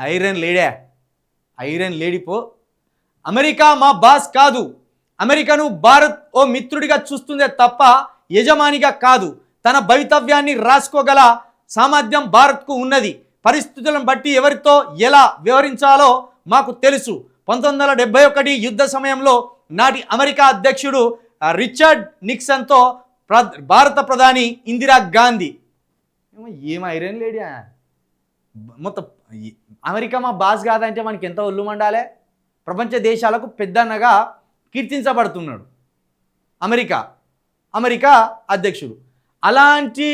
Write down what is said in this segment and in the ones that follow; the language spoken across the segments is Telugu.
ఐరన్ లేడే. ఐరన్ లేడిపో. అమెరికా మా బాస్ కాదు. అమెరికాను భారత్ ఓ మిత్రుడిగా చూస్తుందే తప్ప యజమానిగా కాదు. తన భవితవ్యాన్ని రాసుకోగల సామర్థ్యం భారత్కు ఉన్నది. పరిస్థితులను బట్టి ఎవరితో ఎలా వ్యవహరించాలో మాకు తెలుసు. పంతొమ్మిది వందల డెబ్బై ఒకటి యుద్ధ సమయంలో నాటి అమెరికా అధ్యక్షుడు రిచర్డ్ నిక్సన్తో ప్ర భారత ప్రధాని ఇందిరా గాంధీ. ఏం ఐరన్ లేడీ మొత్తం అమెరికా మా బాస్ కాదంటే మనకి ఎంత ఒళ్ళు మండాలే? ప్రపంచ దేశాలకు పెద్దన్నగా కీర్తించబడుతున్నాడు అమెరికా. అమెరికా అధ్యక్షుడు. అలాంటి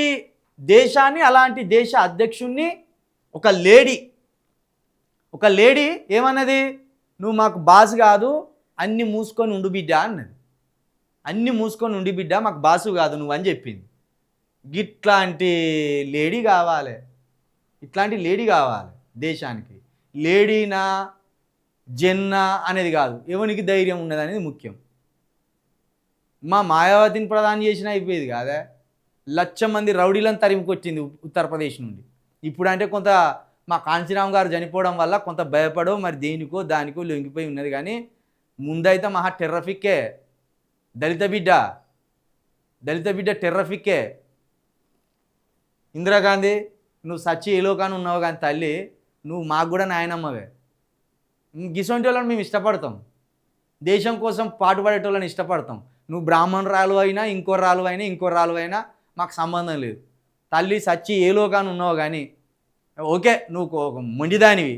దేశాన్ని అలాంటి దేశ అధ్యక్షుణ్ణి ఒక లేడీ ఒక లేడీ ఏమన్నది? నువ్వు మాకు బాస్ కాదు అన్ని మూసుకొని ఉండు బిడ్డ అన్నది. అన్ని మూసుకొని ఉండి బిడ్డ మాకు బాసు కాదు నువ్వు అని చెప్పింది. గిట్లాంటి లేడీ కావాలి. ఇట్లాంటి లేడీ కావాలి దేశానికి. లేడీనా జెన్నా అనేది కాదు. ఎవనికి ధైర్యం ఉన్నది అనేది ముఖ్యం. మా మాయావతిని ప్రధాని చేసిన అయిపోయేది కాదా. లక్ష మంది రౌడీలను తరిమికొచ్చింది ఉత్తరప్రదేశ్ నుండి. ఇప్పుడు అంటే కొంత మా కాంచీరామ్ గారు చనిపోవడం వల్ల కొంత భయపడో మరి దేనికో దానికో లొంగిపోయి ఉన్నది. కానీ ముందైతే మహా టెర్రఫిక్కే. దళిత బిడ్డ దళిత బిడ్డ టెర్రఫిక్కే. ఇందిరాగాంధీ నువ్వు సచ్చి ఏలో కానీ ఉన్నావు కానీ తల్లి నువ్వు మాకు కూడా నాయనమ్మవే. గిసొంటి వాళ్ళని మేము ఇష్టపడతాం. దేశం కోసం పాటుపడేటోళ్ళని ఇష్టపడతాం. నువ్వు బ్రాహ్మణ రాలు అయినా ఇంకో రాలు అయినా ఇంకో రాలు అయినా మాకు సంబంధం లేదు. తల్లి సచ్చి ఏలో కానీ ఉన్నావు కానీ ఓకే నువ్వు ఒక మొండిదానివి.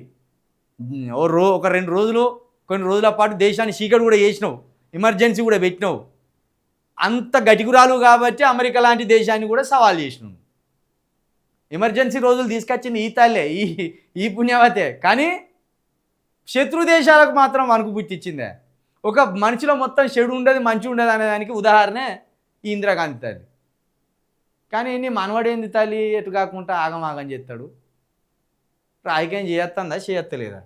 ఓ రో ఒక రెండు రోజులు కొన్ని రోజుల పాటు దేశాన్ని చీకటి కూడా చేసినావు. ఎమర్జెన్సీ కూడా పెట్టినావు. అంత గటికురాలు కాబట్టి అమెరికా లాంటి దేశాన్ని కూడా సవాల్ చేసినావు. ఎమర్జెన్సీ రోజులు తీసుకొచ్చింది ఈ తల్లే ఈ ఈ పుణ్యవతే. కానీ శత్రు దేశాలకు మాత్రం వణుకు పుట్టించిందే ఒక మనిషిలో మొత్తం చెడు ఉండదు మంచి ఉండదు అనే దానికి ఉదాహరణే ఈ ఇందిరాగాంధీ తల్లి. కానీ నీ మనవడేంది తల్లి? ఎటు కాకుండా ఆగమాగం చేస్తాడు. రాజకీయం చేయొత్తందా చేయత్తలేదా